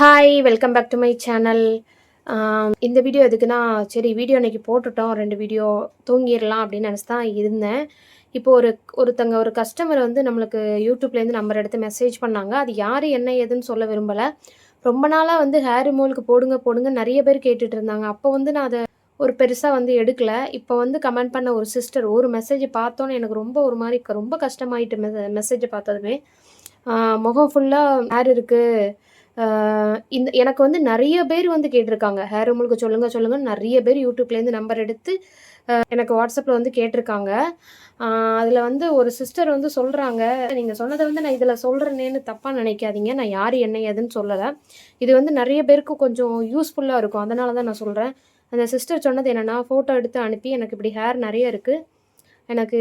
Hi welcome back to my channel இந்த video எதுக்குன்னா சரி வீடியோ இன்றைக்கி போட்டுட்டோம் ரெண்டு வீடியோ தூங்கிடலாம் அப்படின்னு நினச்சி தான் இருந்தேன். இப்போ ஒரு ஒருத்தங்க ஒரு கஸ்டமர் வந்து நம்மளுக்கு யூடியூப்லேருந்து நம்பர் எடுத்து மெசேஜ் பண்ணாங்க. அது யார் என்ன ஏதுன்னு சொல்ல விரும்பலை. ரொம்ப நாளாக வந்து ஹேர் ரிமூவலுக்கு போடுங்க போடுங்க நிறைய பேர் கேட்டுட்டு இருந்தாங்க. அப்போ வந்து நான் அதை ஒரு பெருசாக வந்து எடுக்கல. இப்போ வந்து கமெண்ட் பண்ண ஒரு சிஸ்டர் ஒரு மெசேஜ் பார்த்தோன்னே எனக்கு ரொம்ப ஒரு மாதிரி க- ரொம்ப கஷ்டமாயிட்டு மெ மெசேஜை பார்த்ததுமே முகம் ஃபுல்லாக ஹேர் இருக்குது இந்த எனக்கு வந்து நிறைய பேர் வந்து கேட்டிருக்காங்க. ஹேர் உங்களுக்கு சொல்லுங்கள் சொல்லுங்கள் நிறைய பேர் யூடியூப்லேருந்து நம்பர் எடுத்து எனக்கு வாட்ஸ்அப்பில் வந்து கேட்டிருக்காங்க. அதில் வந்து ஒரு சிஸ்டர் வந்து சொல்கிறாங்க நீங்கள் சொன்னதை வந்து நான் இதில் சொல்கிறேனேன்னு தப்பாக நினைக்காதீங்க. நான் யார் என்ன ஏதுன்னு சொல்லலை. இது வந்து நிறைய பேருக்கு கொஞ்சம் யூஸ்ஃபுல்லாக இருக்கும். அதனால தான் நான் சொல்கிறேன் அந்த சிஸ்டர் சொன்னது என்னென்னா ஃபோட்டோ எடுத்து அனுப்பி எனக்கு இப்படி ஹேர் நிறைய இருக்குது எனக்கு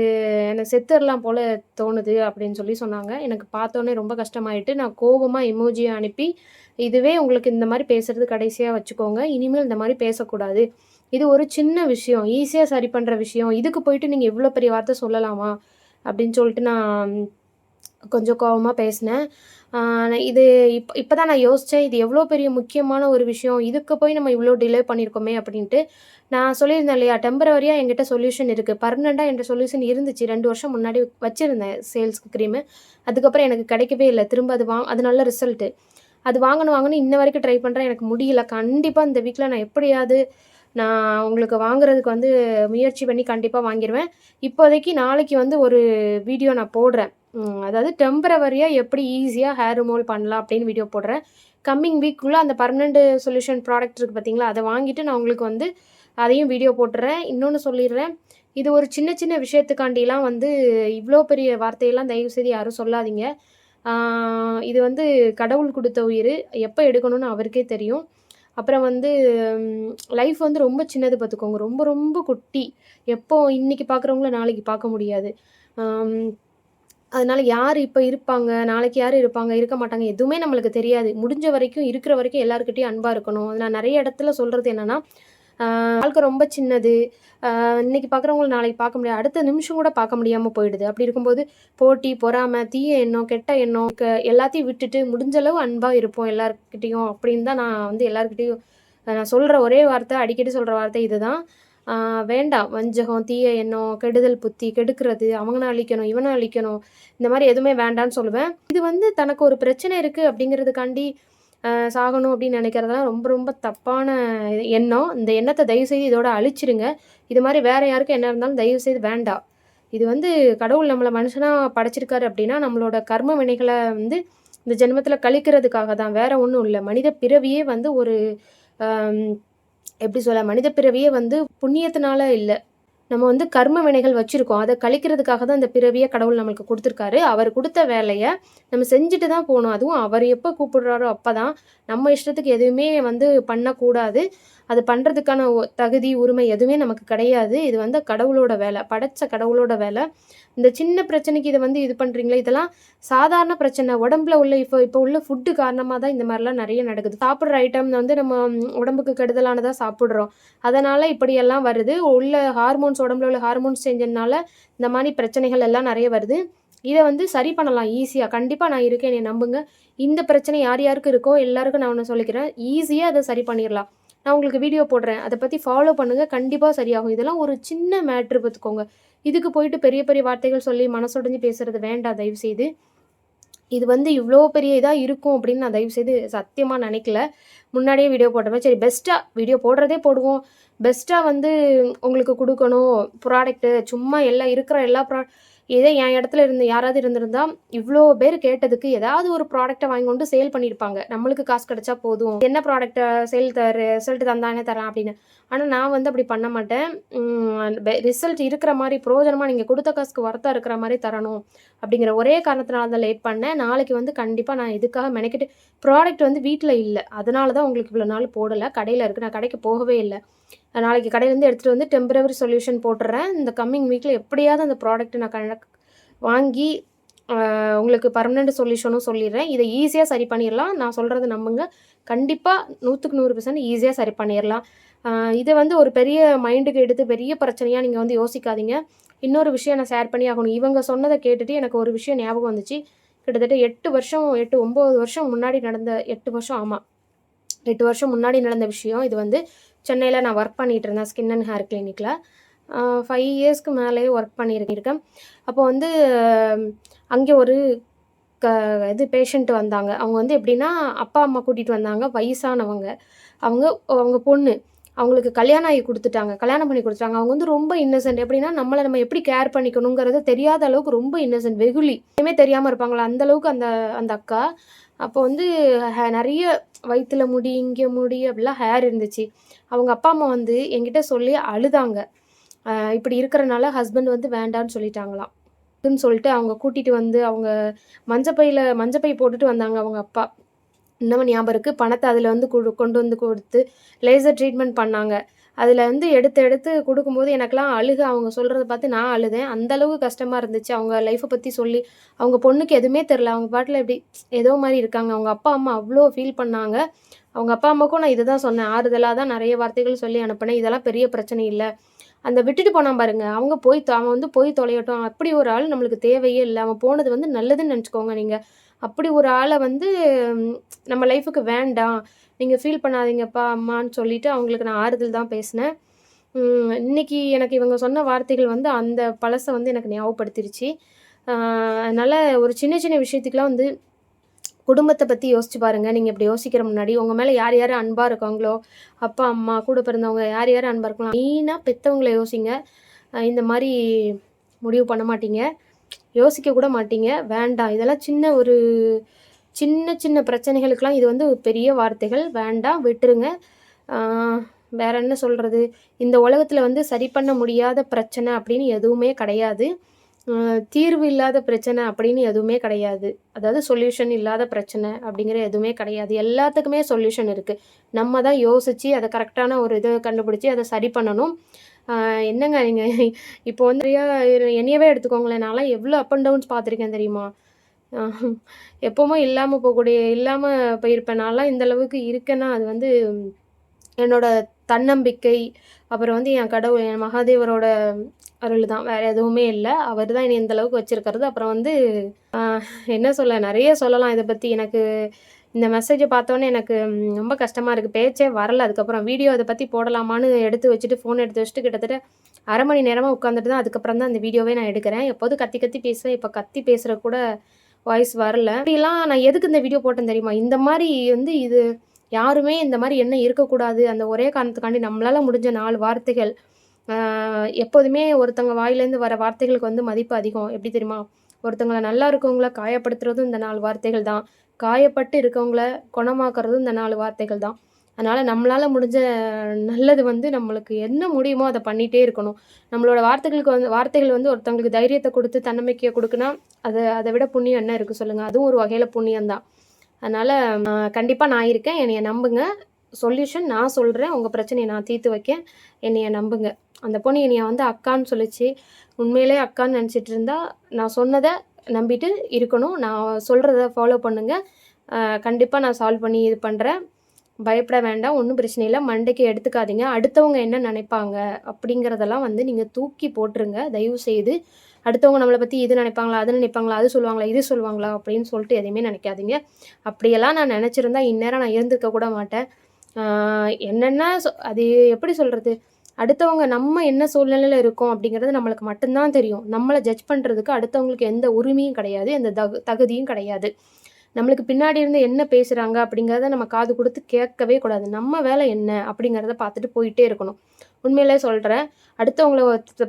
என்னை செத்துடலாம் போல் தோணுது அப்படின்னு சொல்லி சொன்னாங்க. எனக்கு பார்த்தோன்னே ரொம்ப கஷ்டமாயிட்டு நான் கோபமாக எமோஜியை அனுப்பி இதுவே உங்களுக்கு இந்த மாதிரி பேசுகிறது கடைசியாக வச்சுக்கோங்க. இனிமேல் இந்த மாதிரி பேசக்கூடாது. இது ஒரு சின்ன விஷயம். ஈஸியாக சரி பண்ணுற விஷயம். இதுக்கு போயிட்டு நீங்கள் இவ்வளோ பெரிய வார்த்தை சொல்லலாமா? அப்படின்னு சொல்லிட்டு நான் கொஞ்சம் கோபமாக பேசினேன். இது இப்போ இப்போ தான் நான் யோசித்தேன் இது எவ்வளோ பெரிய முக்கியமான ஒரு விஷயம் இதுக்கு போய் நம்ம இவ்வளோ டிலே பண்ணியிருக்கோமே அப்படின்ட்டு. நான் சொல்லியிருந்தேன் இல்லையா டெம்பரவரியாக என்கிட்ட சொல்யூஷன் இருக்குது பர்மனெண்ட்டாக என்கிட்ட சொல்யூஷன் இருந்துச்சு ரெண்டு வருஷம் முன்னாடி வச்சுருந்தேன் சேல்ஸ்க்கு க்ரீமு அதுக்கப்புறம் எனக்கு கிடைக்கவே இல்லை திரும்ப அது வா அது நல்ல ரிசல்ட்டு அது வாங்கணும் வாங்கணும் இன்ன வரைக்கும் ட்ரை பண்ணுறேன் எனக்கு முடியல. கண்டிப்பாக இந்த வீக்கில் நான் எப்படியாவது நான் உங்களுக்கு வாங்குறதுக்கு வந்து முயற்சி பண்ணி கண்டிப்பாக வாங்கிடுவேன் இப்போதைக்கு நாளைக்கு வந்து ஒரு வீடியோ நான் போடுறேன். அதாவது டெம்பரவரியாக எப்படி ஈஸியாக ஹேர் ரிமூவல் பண்ணலாம் அப்படின்னு வீடியோ போடுறேன். கம்மிங் வீக்குள்ளே அந்த பர்மனெண்ட் சொல்யூஷன் ப்ராடக்ட் இருக்குது பார்த்தீங்களா அதை வாங்கிட்டு நான் உங்களுக்கு வந்து அதையும் வீடியோ போட்டுறேன். இன்னொன்று சொல்லிடுறேன். இது ஒரு சின்ன சின்ன விஷயத்துக்காண்டிலாம் வந்து இவ்வளோ பெரிய வார்த்தையெல்லாம் தயவு செய்து யாரும் சொல்லாதீங்க. இது வந்து கடவுள் கொடுத்த உயிர். எப்போ எடுக்கணும்னு அவருக்கே தெரியும். அப்புறம் வந்து லைஃப் வந்து ரொம்ப சின்னது பார்த்துக்கோங்க. ரொம்ப ரொம்ப குட்டி. எப்போ இன்றைக்கி பார்க்குறவங்கள நாளைக்கு பார்க்க முடியாது. அதனால யார் இப்போ இருப்பாங்க? நாளைக்கு யார் இருப்பாங்க? இருக்க மாட்டாங்க. எதுவுமே நம்மளுக்கு தெரியாது. முடிஞ்ச வரைக்கும் இருக்கிற வரைக்கும் எல்லாருக்கிட்டையும் அன்பாக இருக்கணும். அது நான் நிறைய இடத்துல சொல்கிறது என்னென்னா வாழ்க்கை ரொம்ப சின்னது. இன்னைக்கு பார்க்குறவங்கள நாளைக்கு பார்க்க முடியாது. அடுத்த நிமிஷம் கூட பார்க்க முடியாமல் போயிடுது. அப்படி இருக்கும்போது போட்டி பொறாமை தீய எண்ணம் கெட்ட எண்ணம் க- எல்லாத்தையும் விட்டுட்டு முடிஞ்சளவு அன்பாக இருப்போம் எல்லாருக்கிட்டேயும் அப்படின்னு தான் நான் வந்து எல்லாருக்கிட்டேயும் நான் சொல்கிற ஒரே வார்த்தை அடிக்கடி சொல்கிற வார்த்தை இதுதான். வேண்டாம். வஞ்சகம் தீய எண்ணம் கெடுதல் புத்தி கெடுக்கிறது அவனை அழிக்கணும் இவனை அழிக்கணும் இந்த மாதிரி எதுவுமே வேண்டான்னு சொல்லுவேன். இது வந்து தனக்கு ஒரு பிரச்சனை இருக்குது அப்படிங்கிறதுக்காண்டி சாகணும் அப்படின்னு நினைக்கிறதெல்லாம் ரொம்ப ரொம்ப தப்பான எண்ணம். இந்த எண்ணத்தை தயவு செய்து இதோட அழிச்சிருங்க. இது மாதிரி வேற யாருக்கும் என்ன இருந்தாலும் தயவு செய்து வேண்டாம். இது வந்து கடவுள் நம்மளை மனுஷனாக படைச்சிருக்காரு அப்படின்னா நம்மளோட கர்ம வினைகளை வந்து இந்த ஜென்மத்தில் கழிக்கிறதுக்காக தான் வேற ஒன்றும் இல்லை. மனித பிறவியே வந்து ஒரு எப்படி சொல்ல மனித பிறவியே வந்து புண்ணியத்தினால இல்லை. நம்ம வந்து கர்ம வினைகள் வச்சுருக்கோம். அதை கழிக்கிறதுக்காக தான் இந்த பிறவியை கடவுள் நம்மளுக்கு கொடுத்துருக்காரு. அவர் கொடுத்த வேலையை நம்ம செஞ்சுட்டு தான் போகணும். அதுவும் அவர் எப்போ கூப்பிடுறாரோ அப்போ தான் நம்ம இஷ்டத்துக்கு எதுவுமே வந்து பண்ணக்கூடாது. அது பண்ணுறதுக்கான தகுதி உரிமை எதுவுமே நமக்கு கிடையாது. இது வந்து கடவுளோட வேலை படைச்ச கடவுளோட வேலை. இந்த சின்ன பிரச்சனைக்கு இதை வந்து இது பண்ணுறீங்களா இதெல்லாம் சாதாரண பிரச்சனை. உடம்புல உள்ள இப்போ இப்போ உள்ள ஃபுட்டு காரணமாக தான் இந்த மாதிரிலாம் நிறைய நடக்குது. சாப்பிட்ற ஐட்டம் வந்து நம்ம உடம்புக்கு கெடுதலானதாக சாப்பிட்றோம். அதனால் இப்படியெல்லாம் வருது. உள்ள ஹார்மோன்ஸ் உடம்புல உள்ள ஹார்மோன்ஸ் செஞ்சதுனால இந்த மாதிரி பிரச்சனைகள் எல்லாம் நிறைய வருது. இதை வந்து சரி பண்ணலாம். ஈஸியாக கண்டிப்பாக நான் இருக்கேன். என்னை நம்புங்க. இந்த பிரச்சனை யார் யாருக்கு இருக்கோ எல்லாருக்கும் நான் ஒன்று சொல்லிக்கிறேன். ஈஸியாக அதை சரி பண்ணிடலாம். நான் உங்களுக்கு வீடியோ போடுறேன். அதை பற்றி ஃபாலோ பண்ணுங்கள் கண்டிப்பாக சரியாகும். இதெல்லாம் ஒரு சின்ன மேட்ரு பார்த்துக்கோங்க. இதுக்கு போயிட்டு பெரிய பெரிய வார்த்தைகள் சொல்லி மனசுடைஞ்சு பேசுகிறது வேண்டாம். தயவு செய்து இது வந்து இவ்வளோ பெரிய இதாக இருக்கும் அப்படின்னு நான் தயவு செய்து சத்தியமாக நினைக்கல. முன்னாடியே வீடியோ போட்டோமே சரி பெஸ்ட்டாக வீடியோ போடுறதே போடுவோம். பெஸ்ட்டாக வந்து உங்களுக்கு கொடுக்கணும். ப்ராடக்ட்டு சும்மா எல்லாம் இருக்கிற எல்லா ப்ரா இதே என் இடத்துல இருந்து யாராவது இருந்திருந்தா இவ்வளோ பேர் கேட்டதுக்கு ஏதாவது ஒரு ப்ராடக்ட்டை வாங்கி கொண்டு சேல் பண்ணியிருப்பாங்க. நம்மளுக்கு காசு கிடைச்சா போதும். என்ன ப்ராடக்ட்டை சேல் தர ரிசல்ட் தந்தானே தரேன் அப்படின்னு. ஆனால் நான் வந்து அப்படி பண்ண மாட்டேன். ரிசல்ட் இருக்கிற மாதிரி பிரோஜனமாக நீங்கள் கொடுத்த காசுக்கு ஒர்த்தாக இருக்கிற மாதிரி தரணும் அப்படிங்கிற ஒரே காரணத்தினால தான் லேட் பண்ணேன். நாளைக்கு வந்து கண்டிப்பாக நான் இதுக்காக மெனக்கிட்டு ப்ராடக்ட் வந்து வீட்டில் இல்லை. அதனால தான் உங்களுக்கு இவ்வளோ நாள் போடலை. கடையில் இருக்குது நான் கடைக்கு போகவே இல்லை. நாளைக்கு கடையிலேருந்து எடுத்துகிட்டு வந்து டெம்பரவரி சொல்யூஷன் போட்டுறேன். இந்த கம்மிங் வீக்கில் எப்படியாவது அந்த ப்ராடக்ட்டை நான் கணக்கு வாங்கி உங்களுக்கு பர்மனெண்ட் சொல்யூஷனும் சொல்லிடுறேன். இதை ஈஸியாக சரி பண்ணிடலாம். நான் சொல்கிறது நம்புங்க. கண்டிப்பாக நூற்றுக்கு நூறு பர்சன்ட் ஈஸியாக சரி பண்ணிடலாம். இதை வந்து ஒரு பெரிய மைண்டுக்கு எடுத்து பெரிய பிரச்சனையாக நீங்கள் வந்து யோசிக்காதீங்க. இன்னொரு விஷயம் நான் ஷேர் பண்ணி ஆகணும். இவங்க சொன்னதை கேட்டுட்டு எனக்கு ஒரு விஷயம் ஞாபகம் வந்துச்சு. கிட்டத்தட்ட எட்டு வருஷம் எட்டு ஒம்பது வருஷம் முன்னாடி நடந்த எட்டு வருஷம் ஆமாம் எட்டு வருஷம் முன்னாடி நடந்த விஷயம். இது வந்து சென்னையில் நான் ஒர்க் பண்ணிகிட்டு இருந்தேன் ஸ்கின் அண்ட் ஹேர் கிளினிக்கில் ஃபைவ் இயர்ஸ்க்கு மேலேயே ஒர்க் பண்ணியிருக்கேன். அப்போ வந்து அங்கே ஒரு க இது பேஷண்ட் வந்தாங்க. அவங்க வந்து எப்படின்னா அப்பா அம்மா கூட்டிகிட்டு வந்தாங்க வயசானவங்க. அவங்க அவங்க பொண்ணு. அவங்களுக்கு கல்யாணம் ஆகி கொடுத்துட்டாங்க கல்யாணம் பண்ணி கொடுத்துட்டாங்க. அவங்க வந்து ரொம்ப இன்னசென்ட் எப்படின்னா நம்மளை நம்ம எப்படி கேர் பண்ணிக்கணுங்கிறத தெரியாத அளவுக்கு ரொம்ப இன்னசென்ட் வெகுலி எதுவுமே தெரியாமல் இருப்பாங்களா? அந்த அளவுக்கு அந்த அந்த அக்கா. அப்போ வந்து நிறைய வயிற்றுல முடி இங்கே முடி அப்படிலாம் ஹேர் இருந்துச்சு. அவங்க அப்பா அம்மா வந்து என்கிட்ட சொல்லி அழுதாங்க. இப்படி இருக்கிறனால ஹஸ்பண்ட் வந்து வேண்டான்னு சொல்லிட்டாங்களாம். சொல்லிட்டு அவங்க கூட்டிகிட்டு வந்து அவங்க மஞ்சப்பையில் மஞ்சப்பை போட்டுட்டு வந்தாங்க அவங்க அப்பா. இன்னமும் ஞாபகம் இருக்குது பணத்தை அதில் வந்து கொண்டு வந்து கொடுத்து லேசர் ட்ரீட்மெண்ட் பண்ணாங்க. அதில் வந்து எடுத்து எடுத்து கொடுக்கும்போது எனக்கெலாம் அழுக. அவங்க சொல்கிறத பார்த்து நான் அழுதேன். அந்தளவுக்கு கஷ்டமாக இருந்துச்சு. அவங்க லைஃப்பை பற்றி சொல்லி அவங்க பொண்ணுக்கு எதுவுமே தெரில அவங்க பாட்டில் எப்படி ஏதோ மாதிரி இருக்காங்க. அவங்க அப்பா அம்மா அவ்வளோ ஃபீல் பண்ணாங்க. அவங்க அப்பா அம்மாவுக்கும் நான் இதை தான் சொன்னேன். ஆறுதலாக தான் நிறைய வார்த்தைகள் சொல்லி அனுப்பினேன். இதெல்லாம் பெரிய பிரச்சனை இல்லை. அந்த விட்டுட்டு போனான் பாருங்க. அவங்க போய் அவன் வந்து போய் தொலையட்டும். அப்படி ஒரு ஆள் நம்மளுக்கு தேவையே இல்லை. அவன் போனது வந்து நல்லதுன்னு நினச்சிக்கோங்க நீங்கள் அப்படி ஒரு ஆளை வந்து நம்ம லைஃபுக்கு வேண்டாம். நீங்கள் ஃபீல் பண்ணாதீங்கப்பா அம்மான்னு சொல்லிட்டு அவங்களுக்கு நான் ஆறுதல் தான் பேசினேன். இன்னைக்கு எனக்கு இவங்க சொன்ன வார்த்தைகள் வந்து அந்த பழசை வந்து எனக்கு ஞாபகப்படுத்திருச்சு. அதனால் ஒரு சின்ன சின்ன விஷயத்துக்கெலாம் வந்து குடும்பத்தை பற்றி யோசிச்சு பாருங்கள் நீங்கள் இப்படி யோசிக்கிற முன்னாடி உங்கள் மேலே யார் யார் அன்பாக இருக்காங்களோ அப்பா அம்மா கூட பிறந்தவங்க யார் யார் அன்பாக இருக்கலாம். மெயினாக பெற்றவங்களை யோசிங்க. இந்த மாதிரி முடிவு பண்ண மாட்டீங்க. யோசிக்க கூட மாட்டீங்க. வேண்டாம். இதெல்லாம் சின்ன ஒரு சின்ன சின்ன பிரச்சனைகளுக்கெல்லாம் இது வந்து பெரிய வார்த்தைகள். வேண்டாம். விட்டுருங்க. வேற என்ன சொல்கிறது இந்த உலகத்தில் வந்து சரி பண்ண முடியாத பிரச்சனை அப்படின்னு எதுவுமே கிடையாது. தீர்வு இல்லாத பிரச்சனை அப்படின்னு எதுவுமே கிடையாது. அதாவது சொல்யூஷன் இல்லாத பிரச்சனை அப்படிங்கிற எதுவுமே கிடையாது. எல்லாத்துக்குமே சொல்யூஷன் இருக்குது நம்ம தான் யோசித்து அதை கரெக்டான ஒரு இதை கண்டுபிடிச்சி அதை சரி பண்ணணும். என்னங்க நீங்கள் இப்போ வந்து என்னையவே எடுத்துக்கோங்களேன். நான்லாம் எவ்வளோ அப் அண்ட் டவுன்ஸ் பார்த்துருக்கேன் தெரியுமா? எப்போவுமே இல்லாமல் போகக்கூடிய இல்லாமல் போயிருப்பேன். நான்லாம் இந்த அளவுக்கு இருக்கேன்னா அது வந்து என்னோட தன்னம்பிக்கை அப்புறம் வந்து என் கடவுள் என் மகாதேவரோட அருள் தான் வேறு எதுவுமே இல்லை. அவர் தான் என்னை இந்த அளவுக்கு வச்சுருக்கிறது. அப்புறம் வந்து என்ன சொல்ல நிறைய சொல்லலாம் இதை பற்றி எனக்கு இந்த மெசேஜை பார்த்தோன்னே எனக்கு ரொம்ப கஷ்டமாக இருக்குது பேச்சே வரல. அதுக்கப்புறம் வீடியோ அதை பற்றி போடலாமான்னு எடுத்து வச்சுட்டு ஃபோன் எடுத்து வச்சுட்டு கிட்டத்தட்ட அரை மணி நேரமாக உட்காந்துட்டு தான் அதுக்கப்புறம் தான் அந்த வீடியோவே நான் எடுக்கிறேன். எப்போது கத்தி கத்தி பேசுவேன் இப்போ கத்தி பேசுகிற கூட வாய்ஸ் வரல. இப்படிலாம் நான் எதுக்கு இந்த வீடியோ போட்டேன் தெரியுமா? இந்த மாதிரி வந்து இது யாருமே இந்த மாதிரி என்ன இருக்கக்கூடாது. அந்த ஒரே காரணத்துக்காண்டி நம்மளால் முடிஞ்ச நாலு வார்த்தைகள் எப்போதுமே ஒருத்தவங்க வாயிலேருந்து வர வார்த்தைகளுக்கு வந்து மதிப்பு அதிகம். எப்படி தெரியுமா? ஒருத்தங்களை நல்லா இருக்கவங்கள காயப்படுத்துறதும் இந்த நாலு வார்த்தைகள் தான். காயப்பட்டு இருக்கவங்கள குணமாக்குறதும் இந்த நாலு வார்த்தைகள் தான். அதனால் நம்மளால் முடிஞ்ச நல்லது வந்து நம்மளுக்கு என்ன முடியுமோ அதை பண்ணிகிட்டே இருக்கணும். நம்மளோட வார்த்தைகளுக்கு வந்து வார்த்தைகள் வந்து ஒருத்தவங்களுக்கு தைரியத்தை கொடுத்து தன்னம்பிக்கையை கொடுக்குன்னா அதை அதை விட புண்ணியம் என்ன இருக்குது சொல்லுங்கள் அதுவும் ஒரு வகையில் புண்ணியம் தான் அதனால் கண்டிப்பாக நான் இருக்கேன். என்னைய நம்புங்க. சொல்யூஷன் நான் சொல்கிறேன் உங்கள் பிரச்சனையை நான் தீர்த்து வைக்கேன். என்னைய நம்புங்க. அந்த பொண்ணு என்னைய வந்து அக்கான்னு சொல்லிச்சு. உண்மையிலே அக்கான்னு நினச்சிட்டு இருந்தா நான் சொன்னதை நம்பிட்டு இருக்கணும். நான் சொல்கிறத ஃபாலோ பண்ணுங்கள் கண்டிப்பாக நான் சால்வ் பண்ணி இது பண்ணுறேன் பயப்பட வேண்டாம் ஒன்றும் பிரச்சனை இல்லை. மண்டைக்கு எடுத்துக்காதீங்க. அடுத்தவங்க என்ன நினைப்பாங்க அப்படிங்கிறதெல்லாம் வந்து நீங்கள் தூக்கி போட்டுருங்க. தயவு செய்து அடுத்தவங்க நம்மளை பற்றி இது நினைப்பாங்களா அது நினைப்பாங்களா அது சொல்லுவாங்களா இது சொல்லுவாங்களா அப்படின்னு சொல்லிட்டு எதையுமே நினைக்காதீங்க. அப்படியெல்லாம் நான் நினச்சிருந்தா இந்நேரம் நான் இருந்திருக்க கூட மாட்டேன். என்னென்ன அது எப்படி சொல்கிறது அடுத்தவங்க நம்ம என்ன சூழ்நிலையில் இருக்கோம் அப்படிங்கிறது நம்மளுக்கு மட்டும்தான் தெரியும். நம்மளை ஜட்ஜ் பண்ணுறதுக்கு அடுத்தவங்களுக்கு எந்த உரிமையும் கிடையாது எந்த தகு தகுதியும் கிடையாது. நம்மளுக்கு பின்னாடி இருந்து என்ன பேசுகிறாங்க அப்படிங்கிறத நம்ம காது கொடுத்து கேட்கவே கூடாது. நம்ம வேலை என்ன அப்படிங்கிறத பார்த்துட்டு போயிட்டே இருக்கணும். உண்மையிலே சொல்கிறேன் அடுத்தவங்கள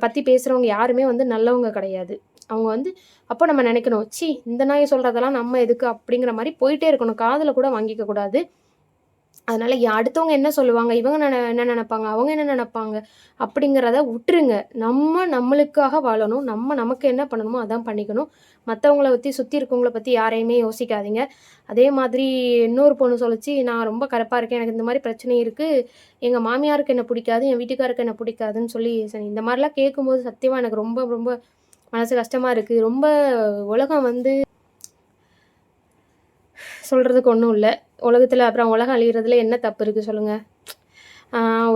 பற்றி பேசுகிறவங்க யாருமே வந்து நல்லவங்க கிடையாது. அவங்க வந்து அப்போ நம்ம நினைக்கணும் சி இந்த நாயை சொல்கிறதெல்லாம் நம்ம எதுக்கு அப்படிங்கிற மாதிரி போயிட்டே இருக்கணும். காதில் கூட வாங்கிக்க கூடாது. அதனால் அடுத்தவங்க என்ன சொல்லுவாங்க? இவங்க என்ன நினைப்பாங்க? அவங்க என்ன நினைப்பாங்க? அப்படிங்கிறத விட்டுருங்க. நம்ம நம்மளுக்காக வாழணும். நம்ம நமக்கு என்ன பண்ணணுமோ அதான் பண்ணிக்கணும். மற்றவங்கள பற்றி சுற்றி இருக்கவங்கள பற்றி யாரையுமே யோசிக்காதீங்க. அதே மாதிரி இன்னொரு பொண்ணு சொல்லிச்சு நான் ரொம்ப கரப்பாக இருக்கேன். எனக்கு இந்த மாதிரி பிரச்சனை இருக்குது எங்கள் மாமியாருக்கு என்ன பிடிக்காது என் வீட்டுக்காருக்கு என்ன பிடிக்காதுன்னு சொல்லி சரி இந்த மாதிரிலாம் கேட்கும்போது சத்தியமாக எனக்கு ரொம்ப ரொம்ப மனசு கஷ்டமாக இருக்குது ரொம்ப உலகம் வந்து சொல்கிறதுக்கு ஒன்றும் இல்லை. உலகத்தில் அப்புறம் உலகம் அழிகிறதுல என்ன தப்பு இருக்குது சொல்லுங்கள்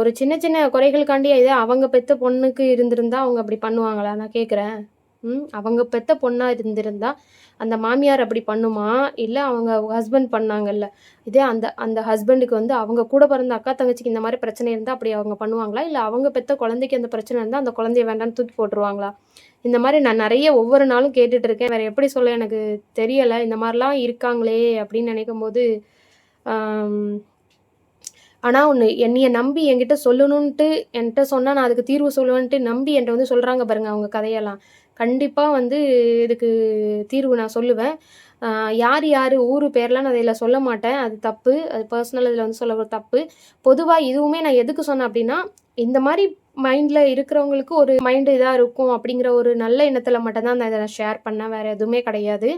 ஒரு சின்ன சின்ன குறைகளுக்காண்டி இதே அவங்க பெற்ற பொண்ணுக்கு இருந்திருந்தா அவங்க அப்படி பண்ணுவாங்களா? நான் கேட்குறேன் ம் அவங்க பெத்த பொண்ணாக இருந்திருந்தா அந்த மாமியார் அப்படி பண்ணுமா? இல்லை அவங்க ஹஸ்பண்ட் பண்ணாங்கல்ல. இதே அந்த அந்த ஹஸ்பண்டுக்கு வந்து அவங்க கூட பிறந்த அக்கா தங்கச்சிக்கு இந்த மாதிரி பிரச்சனை இருந்தால் அப்படி அவங்க பண்ணுவாங்களா? இல்லை அவங்க பெத்த குழந்தைக்கு அந்த பிரச்சனை இருந்தால் அந்த குழந்தைய வேண்டாம்னு தூக்கி போட்டுருவாங்களா? இந்த மாதிரி நான் நிறைய ஒவ்வொரு நாளும் கேட்டுட்ருக்கேன் வேறு எப்படி சொல்ல எனக்கு தெரியலை. இந்த மாதிரிலாம் இருக்காங்களே அப்படின்னு நினைக்கும் போது ஆனால் ஒன்று என்னையை நம்பி என்கிட்ட சொல்லணுன்ட்டு என்கிட்ட சொன்னால் நான் அதுக்கு தீர்வு சொல்லுவேன்ட்டு நம்பி என்கிட்ட வந்து சொல்கிறாங்க பாருங்க அவங்க கதையெல்லாம். கண்டிப்பாக வந்து இதுக்கு தீர்வு நான் சொல்லுவேன். யார் யார் ஊர் பேர்லாம் நான் இதில் சொல்ல மாட்டேன். அது தப்பு. அது பர்சனல் இதில் வந்து சொல்ல தப்பு. பொதுவாக இதுவுமே நான் எதுக்கு சொன்னேன் அப்படின்னா இந்த மாதிரி மைண்டில் இருக்கிறவங்களுக்கு ஒரு மைண்டு இதாக இருக்கும் அப்படிங்கிற ஒரு நல்ல எண்ணத்தில் மட்டும்தான் நான் இதை ஷேர் பண்ணேன். வேறு எதுவுமே கிடையாது.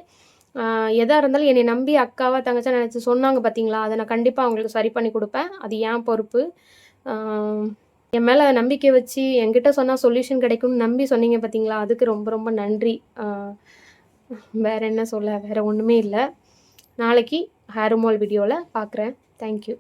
எதாக இருந்தாலும் என்னை நம்பி அக்காவாக தங்கச்சா நினச்சி சொன்னாங்க பார்த்தீங்களா அதை நான் கண்டிப்பாக அவங்களுக்கு சரி பண்ணி கொடுப்பேன். அது ஏன் பொறுப்பு. என் மேலே நம்பிக்கை வச்சு என்கிட்ட சொன்னால் சொல்யூஷன் கிடைக்கும்னு நம்பி சொன்னீங்க பார்த்தீங்களா அதுக்கு ரொம்ப ரொம்ப நன்றி. வேற என்ன சொல்ல? வேற ஒன்றுமே இல்லை. நாளைக்கு ஹேர் ரிமூவல் வீடியோவில் பார்க்குறேன் தேங்க்யூ